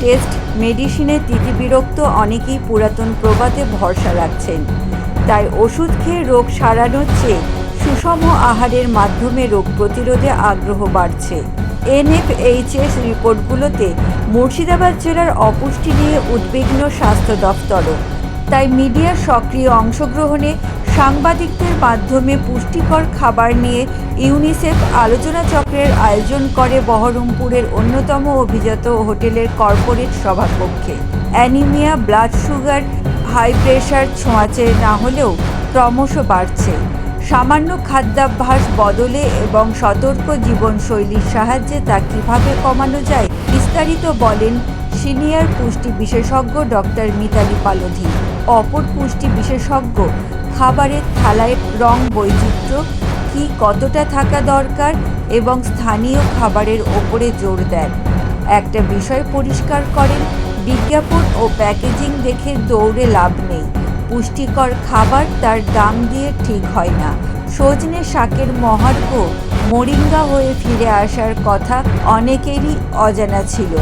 Test মেডিসিনে তিতিবিরক্ত অনেকেই পুরাতন প্রবাদে ভরসা রাখছেন। তাই ওষুধ খেয়ে রোগ সারানোর চেয়ে সুষম আহারের মাধ্যমে রোগ প্রতিরোধে আগ্রহ বাড়ছে। এনএফএইচএস রিপোর্টগুলোতে মুর্শিদাবাদ জেলার অপুষ্টি নিয়ে উদ্বিগ্ন স্বাস্থ্য দফতরও তাই মিডিয়ার সক্রিয় অংশগ্রহণে সাংবাদিকদের মাধ্যমে পুষ্টিকর খাবার নিয়ে ইউনিসেফ আলোচনা চক্রের আয়োজন করে বহরমপুরের অন্যতম অভিজাত হোটেলের কর্পোরেট সভাকক্ষে। Anaemia, blood sugar, high pressure ছোঁয়াচে না হলেও ক্রমশ বাড়ছে। সামান্য খাদ্যাভ্যাস বদলে এবং সতর্ক জীবনশৈলীর সাহায্যে তা কীভাবে কমানো যায়, বিস্তারিত বলেন সিনিয়র পুষ্টি বিশেষজ্ঞ ডক্টর মিতালি পালোধি। অপর পুষ্টি বিশেষজ্ঞ খাবারের থালায় রং বৈচিত্র্য, কি কতটা থাকা দরকার এবং স্থানীয় খাবারের ওপরে জোর দেন। একটা বিষয় পরিষ্কার করেন, বিজ্ঞাপন ও প্যাকেজিং দেখে দৌড়ে লাভ নেই। পুষ্টিকর খাবার তার দাম দিয়ে ঠিক হয় না। সজনে শাকের মহার্ঘ মরিঙ্গা হয়ে ফিরে আসার কথা অনেকেরই অজানা ছিল।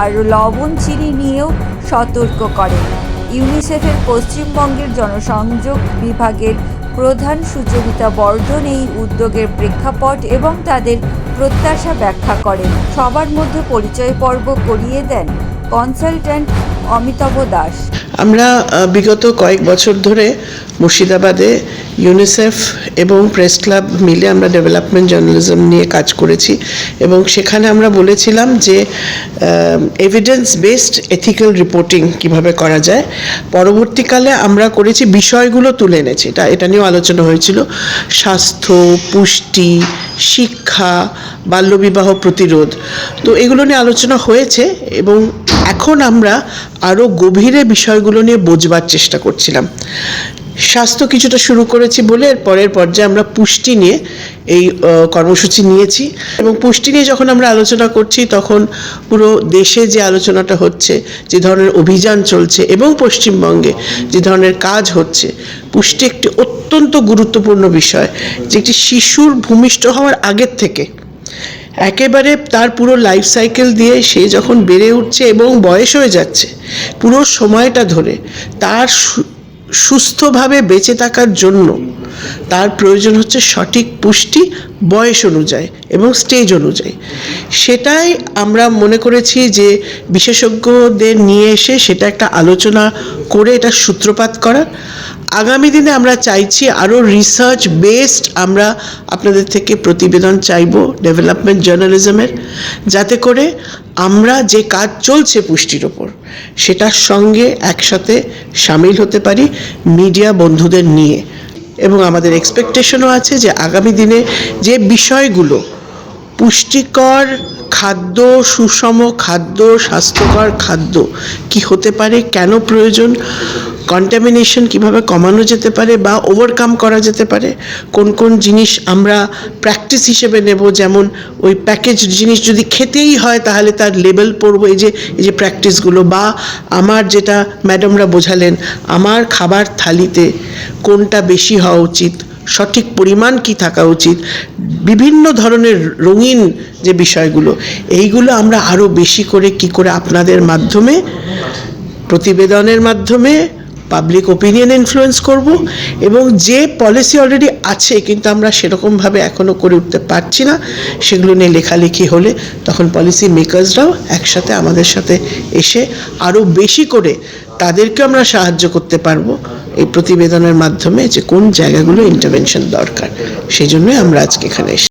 আর লবণ চিনি নিয়েও সতর্ক করেন। ইউনিসেফের পশ্চিমবঙ্গের জনসংযোগ বিভাগের প্রধান সুযোগিতা বর্জন এই উদ্যোগের প্রেক্ষাপট এবং তাদের প্রত্যাশা ব্যাখ্যা করেন। সবার মধ্যে পরিচয় পর্ব করিয়ে দেন কনসালট্যান্ট অমিতাভ দাস। আমরা বিগত কয়েক বছর ধরে মুর্শিদাবাদে ইউনিসেফ এবং প্রেস ক্লাব মিলে আমরা ডেভেলপমেন্ট জার্নালিজম নিয়ে কাজ করেছি এবং সেখানে আমরা বলেছিলাম যে এভিডেন্স বেসড এথিক্যাল রিপোর্টিং কীভাবে করা যায়। পরবর্তীকালে আমরা করেছি, বিষয়গুলো তুলে এনেছি। এটা এটা নিয়েও আলোচনা হয়েছিল। স্বাস্থ্য, পুষ্টি, শিক্ষা, বাল্যবিবাহ প্রতিরোধ। তো এগুলো নিয়ে আলোচনা হয়েছে এবং এখন আমরা আরও গভীরে বিষয়গুলো নিয়ে বোঝবার চেষ্টা করছিলাম। স্বাস্থ্য কিছুটা শুরু করেছি বলে এর পরের পর্যায়ে আমরা পুষ্টি নিয়ে এই কর্মসূচি নিয়েছি এবং পুষ্টি নিয়ে যখন আমরা আলোচনা করছি তখন পুরো দেশে যে আলোচনাটা হচ্ছে, যে ধরনের অভিযান চলছে এবং পশ্চিমবঙ্গে যে ধরনের কাজ হচ্ছে, পুষ্টি একটি অত্যন্ত গুরুত্বপূর্ণ বিষয়, যে একটি শিশুর ভূমিষ্ঠ হওয়ার আগের থেকে একেবারে তার পুরো লাইফ সাইকেল দিয়ে সে যখন বেড়ে উঠছে এবং বয়স হয়ে যাচ্ছে, পুরো সময়টা ধরে তার সুস্থভাবে বেঁচে থাকার জন্য তার প্রয়োজন হচ্ছে সঠিক পুষ্টি বয়স অনুযায়ী এবং স্টেজ অনুযায়ী। সেটাই আমরা মনে করেছি যে বিশেষজ্ঞদের নিয়ে এসে সেটা একটা আলোচনা করে এটা সূত্রপাত করা। আগামী দিনে আমরা চাইছি আরও রিসার্চ বেসড আমরা আপনাদের থেকে প্রতিবেদন চাইব ডেভেলপমেন্ট জার্নালিজমের যাতে করে আমরা যে কাজ চলছে পুষ্টির ওপর, সেটার সঙ্গে একসাথে সামিল হতে পারি মিডিয়া বন্ধুদের নিয়ে। এবং আমাদের এক্সপেকটেশনও আছে যে আগামী দিনে যে বিষয়গুলো, পুষ্টিকর খাদ্য, সুষম খাদ্য, স্বাস্থ্যকর খাদ্য কি হতে পারে, কেন প্রয়োজন কন্টামিনেশন কীভাবে কমানো যেতে পারে বা ওভারকাম করা যেতে পারে? কোন কোন জিনিস আমরা প্র্যাকটিস হিসেবে নেব? যেমন ওই প্যাকেজ জিনিস যদি খেতেই হয়, তাহলে তার লেবেল পড়ব এই যে এই যে প্র্যাকটিসগুলো বা আমার যেটা ম্যাডামরা বোঝালেন, আমার খাবার থালিতে কোনটা বেশি হওয়া উচিত? সঠিক পরিমাণ কি থাকা উচিত? বিভিন্ন ধরনের রঙিন যে বিষয়গুলো, এইগুলো আমরা আরও বেশি করে কি করে আপনাদের মাধ্যমে, প্রতিবেদনের মাধ্যমে পাবলিক ওপিনিয়ন ইনফ্লুয়েন্স করব এবং যে পলিসি অলরেডি আছে, কিন্তু আমরা সেরকমভাবে এখনও করে উঠতে পারছি না, সেগুলো নিয়ে লেখালেখি হলে তখন পলিসি মেকার্সরাও একসাথে আমাদের সাথে এসে আরও বেশি করে তাদেরকে আমরা সাহায্য করতে পারব এই প্রতিবেদনের মাধ্যমে যে কোন জায়গাগুলো ইন্টারভেনশন দরকার। সেই জন্যই আমরা আজকে এখানে এসেছি।